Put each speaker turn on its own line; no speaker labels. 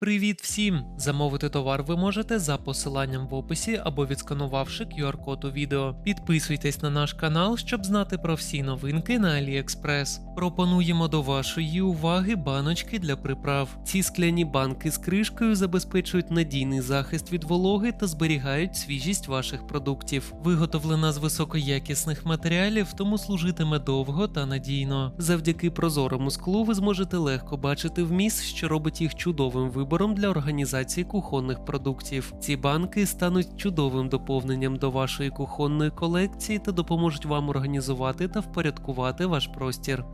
Привіт всім! Замовити товар ви можете за посиланням в описі або відсканувавши QR-код у відео. Підписуйтесь на наш канал, щоб знати про всі новинки на AliExpress. Пропонуємо до вашої уваги баночки для приправ. Ці скляні банки з кришкою забезпечують надійний захист від вологи та зберігають свіжість ваших продуктів. Виготовлена з високоякісних матеріалів, тому служитиме довго та надійно. Завдяки прозорому склу ви зможете легко бачити вміст, що робить їх чудовим вибором для організації кухонних продуктів. Ці банки стануть чудовим доповненням до вашої кухонної колекції та допоможуть вам організувати та впорядкувати ваш простір.